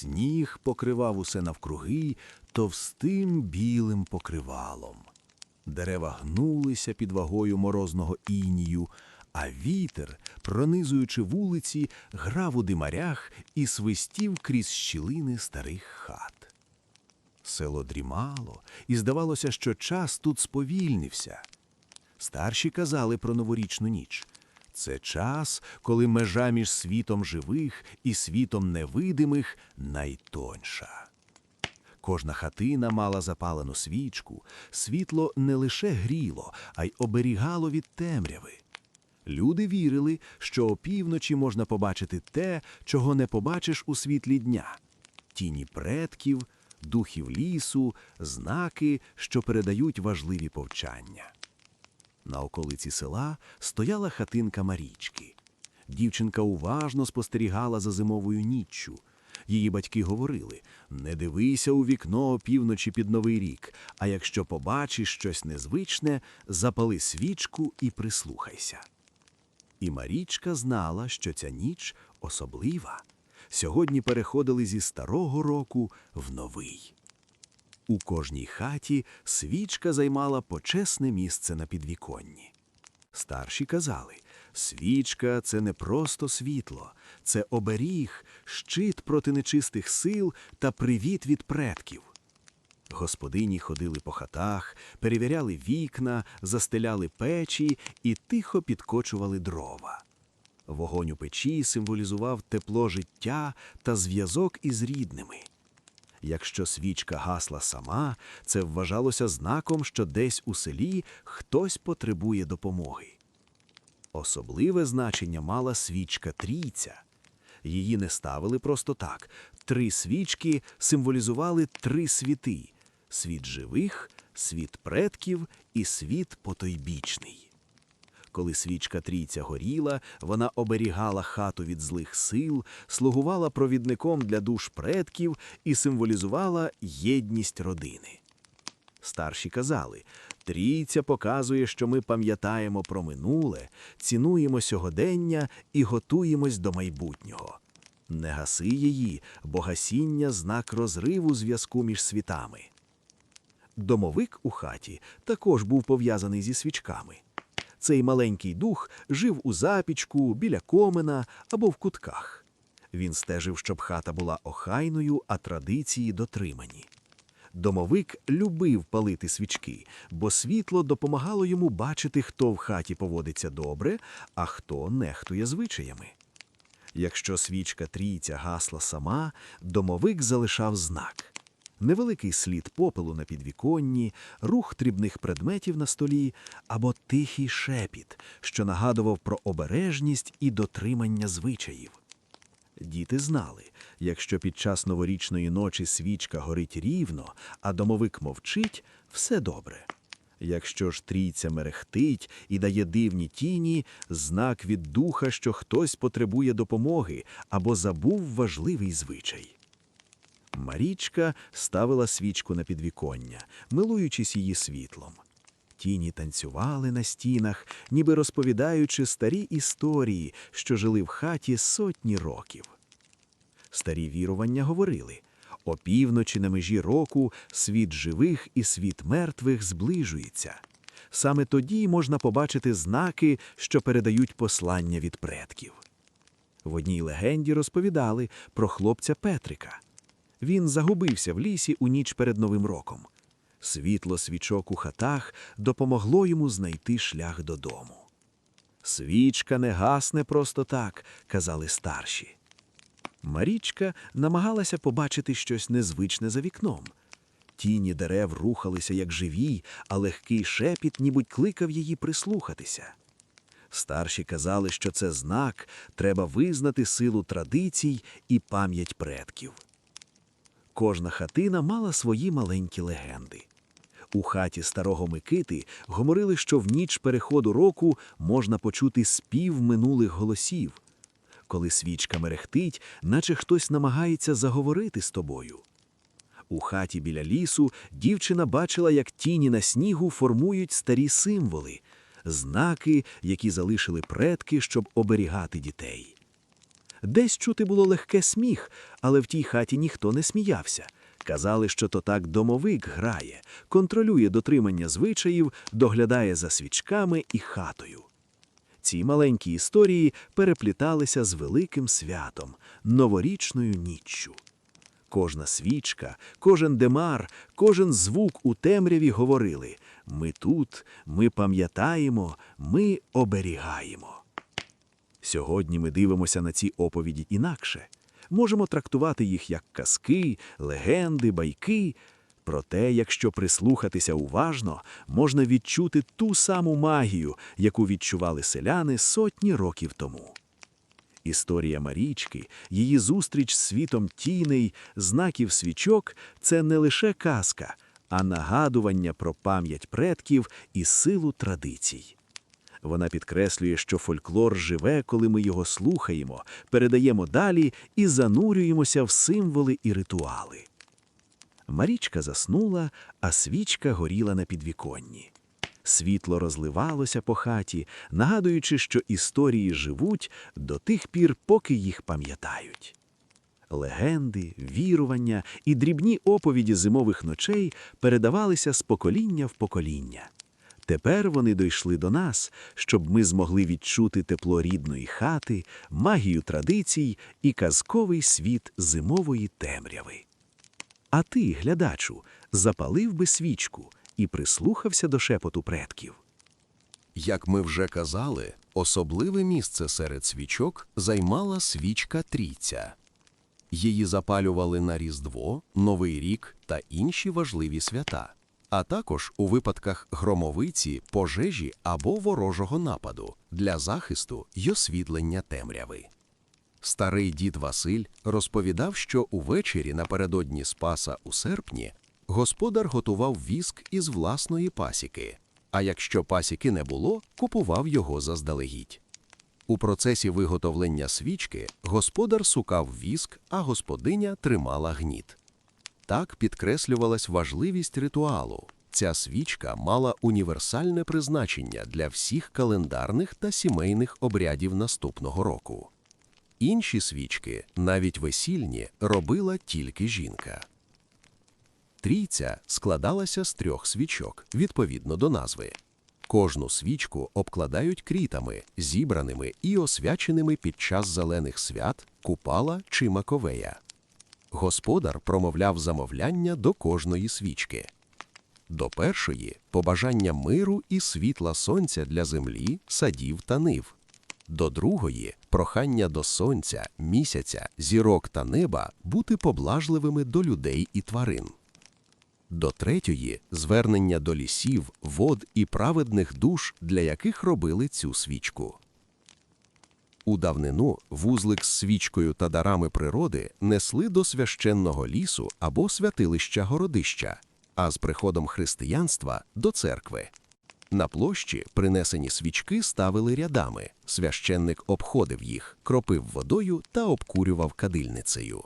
Сніг покривав усе навкруги товстим білим покривалом. Дерева гнулися під вагою морозного інію, а вітер, пронизуючи вулиці, грав у димарях і свистів крізь щілини старих хат. Село дрімало, і здавалося, що час тут сповільнився. Старші казали про новорічну ніч. Це час, коли межа між світом живих і світом невидимих найтонша. Кожна хатина мала запалену свічку, світло не лише гріло, а й оберігало від темряви. Люди вірили, що опівночі можна побачити те, чого не побачиш у світлі дня тіні предків, духів лісу, знаки, що передають важливі повчання. На околиці села стояла хатинка Марічки. Дівчинка уважно спостерігала за зимовою ніччю. Її батьки говорили: не дивися у вікно опівночі під новий рік, а якщо побачиш щось незвичне, запали свічку і прислухайся. І Марічка знала, що ця ніч особлива. Сьогодні переходили зі старого року в новий. У кожній хаті свічка займала почесне місце на підвіконні. Старші казали, свічка це не просто світло, це оберіг, щит проти нечистих сил та привіт від предків. Господині ходили по хатах, перевіряли вікна, застеляли печі і тихо підкочували дрова. Вогонь у печі символізував тепло життя та зв'язок із рідними. Якщо свічка гасла сама, це вважалося знаком, що десь у селі хтось потребує допомоги. Особливе значення мала свічка трійця. Її не ставили просто так. Три свічки символізували три світи: світ живих, світ предків і світ потойбічний. Коли свічка трійця горіла, вона оберігала хату від злих сил, слугувала провідником для душ предків і символізувала єдність родини. Старші казали, трійця показує, що ми пам'ятаємо про минуле, цінуємо сьогодення і готуємось до майбутнього. Не гаси її, бо гасіння знак розриву зв'язку між світами. Домовик у хаті також був пов'язаний зі свічками. Цей маленький дух жив у запічку, біля комина або в кутках. Він стежив, щоб хата була охайною, а традиції дотримані. Домовик любив палити свічки, бо світло допомагало йому бачити, хто в хаті поводиться добре, а хто нехтує звичаями. Якщо свічка трійця гасла сама, домовик залишав знак. Невеликий слід попелу на підвіконні, рух дрібних предметів на столі або тихий шепіт, що нагадував про обережність і дотримання звичаїв. Діти знали, якщо під час новорічної ночі свічка горить рівно, а домовик мовчить, все добре. Якщо ж трійця мерехтить і дає дивні тіні, знак від духа, що хтось потребує допомоги або забув важливий звичай. Марічка ставила свічку на підвіконня, милуючись її світлом. Тіні танцювали на стінах, ніби розповідаючи старі історії, що жили в хаті сотні років. Старі вірування говорили опівночі на межі року світ живих і світ мертвих зближується. Саме тоді можна побачити знаки, що передають послання від предків. В одній легенді розповідали про хлопця Петрика. Він загубився в лісі у ніч перед Новим роком. Світло свічок у хатах допомогло йому знайти шлях додому. Свічка не гасне просто так, казали старші. Марічка намагалася побачити щось незвичне за вікном. Тіні дерев рухалися як живі, а легкий шепіт нібудь кликав її прислухатися. Старші казали, що це знак, треба визнати силу традицій і пам'ять предків. Кожна хатина мала свої маленькі легенди. У хаті старого Микити говорили, що в ніч переходу року можна почути спів минулих голосів. Коли свічка мерехтить, наче хтось намагається заговорити з тобою. У хаті біля лісу дівчина бачила, як тіні на снігу формують старі символи, знаки, які залишили предки, щоб оберігати дітей. Десь чути було легке сміх, але в тій хаті ніхто не сміявся. Казали, що то так домовик грає, контролює дотримання звичаїв, доглядає за свічками і хатою. Ці маленькі історії перепліталися з великим святом, новорічною ніччю. Кожна свічка, кожен демар, кожен звук у темряві говорили ми тут, ми пам'ятаємо, ми оберігаємо. Сьогодні ми дивимося на ці оповіді інакше. Можемо трактувати їх як казки, легенди, байки. Проте, якщо прислухатися уважно, можна відчути ту саму магію, яку відчували селяни сотні років тому. Історія Марічки, її зустріч з світом тіней, знаків свічок це не лише казка, а нагадування про пам'ять предків і силу традицій. Вона підкреслює, що фольклор живе, коли ми його слухаємо, передаємо далі і занурюємося в символи і ритуали. Марічка заснула, а свічка горіла на підвіконні. Світло розливалося по хаті, нагадуючи, що історії живуть до тих пір, поки їх пам'ятають. Легенди, вірування і дрібні оповіді зимових ночей передавалися з покоління в покоління. Тепер вони дійшли до нас, щоб ми змогли відчути тепло рідної хати, магію традицій і казковий світ зимової темряви. А ти, глядачу, запалив би свічку і прислухався до шепоту предків. Як ми вже казали, особливе місце серед свічок займала свічка трійця. Її запалювали на Різдво, Новий рік та інші важливі свята, а також у випадках громовиці, пожежі або ворожого нападу для захисту й освітлення темряви. Старий дід Василь розповідав, що увечері напередодні Спаса у серпні господар готував віск із власної пасіки, а якщо пасіки не було, купував його заздалегідь. У процесі виготовлення свічки господар сукав віск, а господиня тримала гніт. Так підкреслювалась важливість ритуалу. Ця свічка мала універсальне призначення для всіх календарних та сімейних обрядів наступного року. Інші свічки, навіть весільні, робила тільки жінка. Трійця складалася з трьох свічок відповідно до назви. Кожну свічку обкладають крітами, зібраними і освяченими під час зелених свят, купала чи маковея. Господар промовляв замовляння до кожної свічки. До першої побажання миру і світла сонця для землі, садів та нив. До другої прохання до сонця, місяця, зірок та неба бути поблажливими до людей і тварин. До третьої звернення до лісів, вод і праведних душ, для яких робили цю свічку. У давнину вузлик з свічкою та дарами природи несли до священного лісу або святилища городища, а з приходом християнства до церкви. На площі принесені свічки ставили рядами. Священник обходив їх, кропив водою та обкурював кадильницею.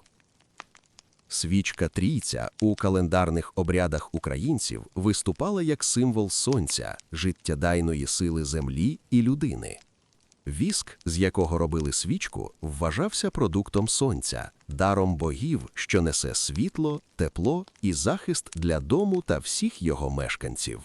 Свічка трійця у календарних обрядах українців виступала як символ сонця, життєдайної сили землі і людини. Віск, з якого робили свічку, вважався продуктом сонця, даром богів, що несе світло, тепло і захист для дому та всіх його мешканців.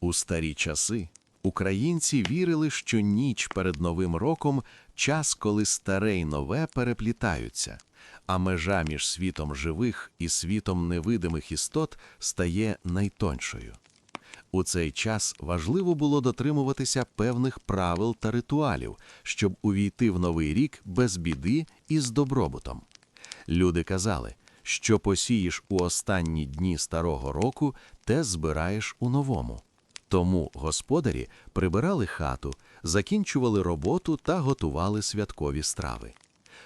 У старі часи українці вірили, що ніч перед Новим роком час, коли старе й нове переплітаються, а межа між світом живих і світом невидимих істот стає найтоншою. У цей час важливо було дотримуватися певних правил та ритуалів, щоб увійти в новий рік без біди і з добробутом. Люди казали, що посієш у останні дні старого року, те збираєш у новому. Тому господарі прибирали хату, закінчували роботу та готували святкові страви.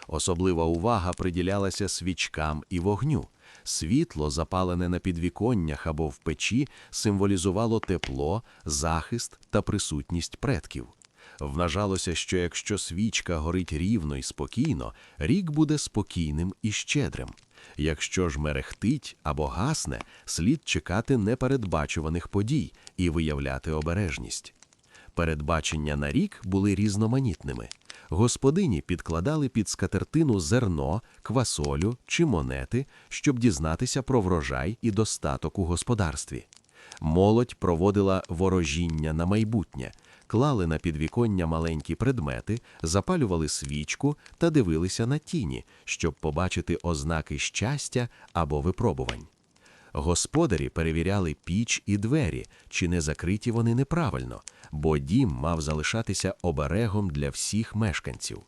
Особлива увага приділялася свічкам і вогню. Світло, запалене на підвіконнях або в печі, символізувало тепло, захист та присутність предків. Вважалося, що якщо свічка горить рівно і спокійно, рік буде спокійним і щедрим. Якщо ж мерехтить або гасне, слід чекати непередбачуваних подій і виявляти обережність. Передбачення на рік були різноманітними. Господині підкладали під скатертину зерно, квасолю чи монети, щоб дізнатися про врожай і достаток у господарстві. Молодь проводила ворожіння на майбутнє, клали на підвіконня маленькі предмети, запалювали свічку та дивилися на тіні, щоб побачити ознаки щастя або випробувань. Господарі перевіряли піч і двері, чи не закриті вони неправильно, бо дім мав залишатися оберегом для всіх мешканців.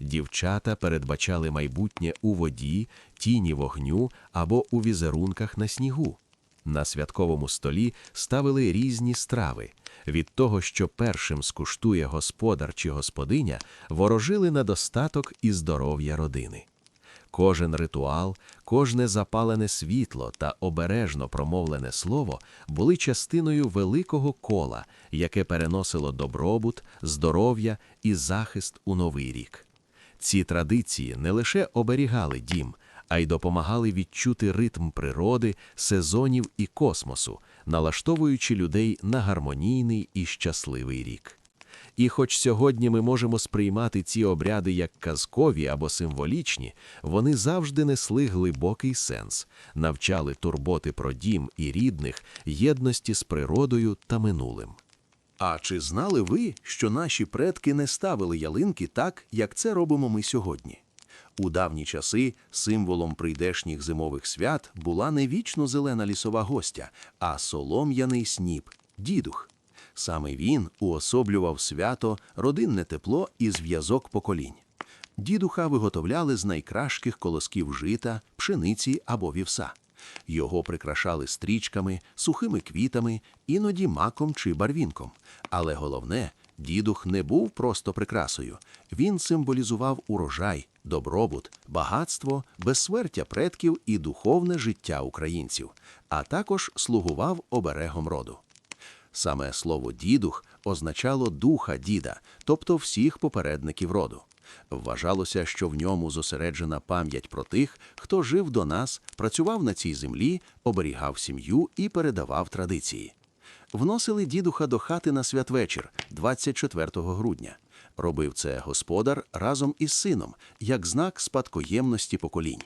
Дівчата передбачали майбутнє у воді, тіні вогню або у візерунках на снігу. На святковому столі ставили різні страви. Від того, що першим скуштує господар чи господиня, ворожили на достаток і здоров'я родини. Кожен ритуал, кожне запалене світло та обережно промовлене слово були частиною великого кола, яке переносило добробут, здоров'я і захист у новий рік. Ці традиції не лише оберігали дім, а й допомагали відчути ритм природи, сезонів і космосу, налаштовуючи людей на гармонійний і щасливий рік. І хоч сьогодні ми можемо сприймати ці обряди як казкові або символічні, вони завжди несли глибокий сенс, навчали турботи про дім і рідних, єдності з природою та минулим. А чи знали ви, що наші предки не ставили ялинки так, як це робимо ми сьогодні? У давні часи символом прийдешніх зимових свят була не вічно зелена лісова гостя, а солом'яний сніп дідух. Саме він уособлював свято, родинне тепло і зв'язок поколінь. Дідуха виготовляли з найкращих колосків жита, пшениці або вівса. Його прикрашали стрічками, сухими квітами, іноді маком чи барвінком. Але головне, дідух не був просто прикрасою. Він символізував урожай, добробут, багатство, безсмертя предків і духовне життя українців, а також слугував оберегом роду. Саме слово дідух означало духа діда, тобто всіх попередників роду. Вважалося, що в ньому зосереджена пам'ять про тих, хто жив до нас, працював на цій землі, оберігав сім'ю і передавав традиції. Вносили дідуха до хати на святвечір, 24 грудня. Робив це господар разом із сином, як знак спадкоємності поколінь.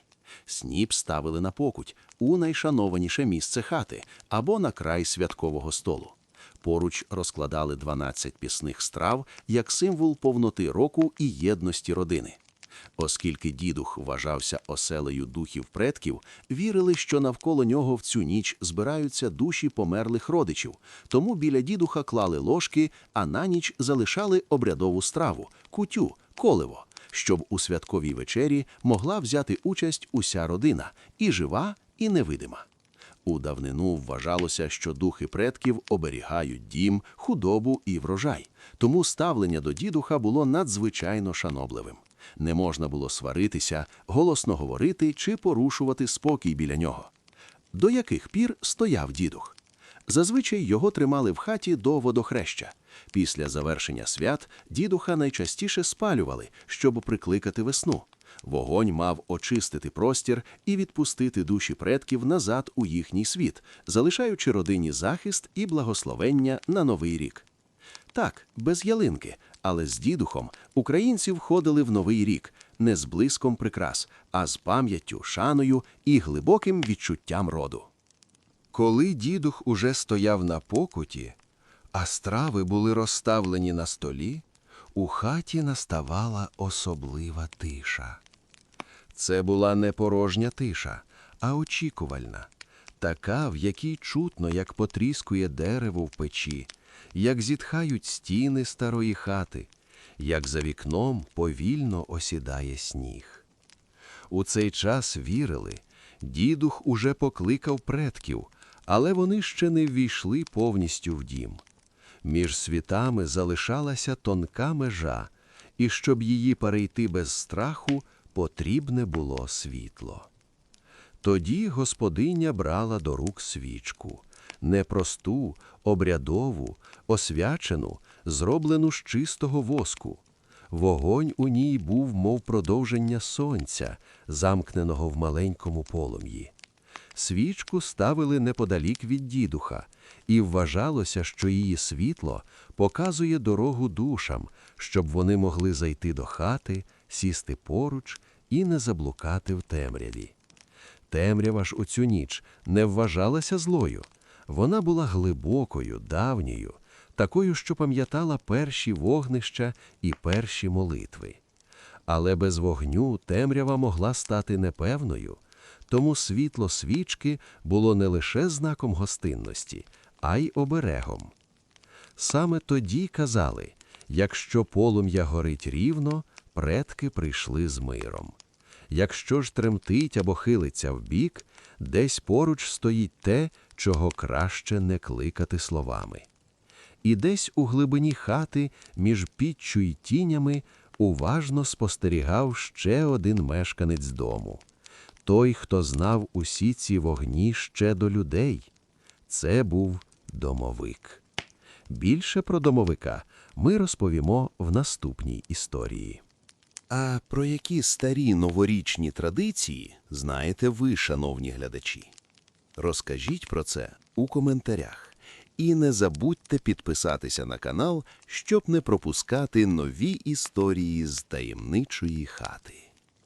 Сніп ставили на покуть у найшанованіше місце хати або на край святкового столу. Поруч розкладали 12 пісних страв як символ повноти року і єдності родини. Оскільки дідух вважався оселею духів предків, вірили, що навколо нього в цю ніч збираються душі померлих родичів, тому біля дідуха клали ложки, а на ніч залишали обрядову страву кутю, коливо, щоб у святковій вечері могла взяти участь уся родина і жива, і невидима. У давнину вважалося, що духи предків оберігають дім, худобу і врожай, тому ставлення до дідуха було надзвичайно шанобливим. Не можна було сваритися, голосно говорити чи порушувати спокій біля нього. До яких пір стояв дідух? Зазвичай його тримали в хаті до водохреща. Після завершення свят дідуха найчастіше спалювали, щоб прикликати весну. Вогонь мав очистити простір і відпустити душі предків назад у їхній світ, залишаючи родині захист і благословення на новий рік. Так, без ялинки, але з дідухом українці входили в новий рік не з блиском прикрас, а з пам'яттю, шаною і глибоким відчуттям роду. Коли дідух уже стояв на покуті, а страви були розставлені на столі, у хаті наставала особлива тиша. Це була не порожня тиша, а очікувальна, така, в якій чутно, як потріскує дерево в печі, як зітхають стіни старої хати, як за вікном повільно осідає сніг. У цей час вірили, дідух уже покликав предків, але вони ще не ввійшли повністю в дім. Між світами залишалася тонка межа, і щоб її перейти без страху, потрібне було світло. Тоді господиня брала до рук свічку, непросту, обрядову, освячену, зроблену з чистого воску. Вогонь у ній був, мов продовження сонця, замкненого в маленькому полум'ї. Свічку ставили неподалік від дідуха, і вважалося, що її світло показує дорогу душам, щоб вони могли зайти до хати, сісти поруч і не заблукати в темряві. Темрява ж у цю ніч не вважалася злою. Вона була глибокою, давньою, такою, що пам'ятала перші вогнища і перші молитви. Але без вогню темрява могла стати непевною, тому світло свічки було не лише знаком гостинності, а й оберегом. Саме тоді казали, якщо полум'я горить рівно, предки прийшли з миром. Якщо ж тремтить або хилиться вбік, десь поруч стоїть те, чого краще не кликати словами. І десь у глибині хати, між піччю й тінями, уважно спостерігав ще один мешканець дому. Той, хто знав усі ці вогні ще до людей. Це був домовик. Більше про домовика ми розповімо в наступній історії. А про які старі новорічні традиції знаєте ви, шановні глядачі? Розкажіть про це у коментарях. І не забудьте підписатися на канал, щоб не пропускати нові історії з таємничої хати.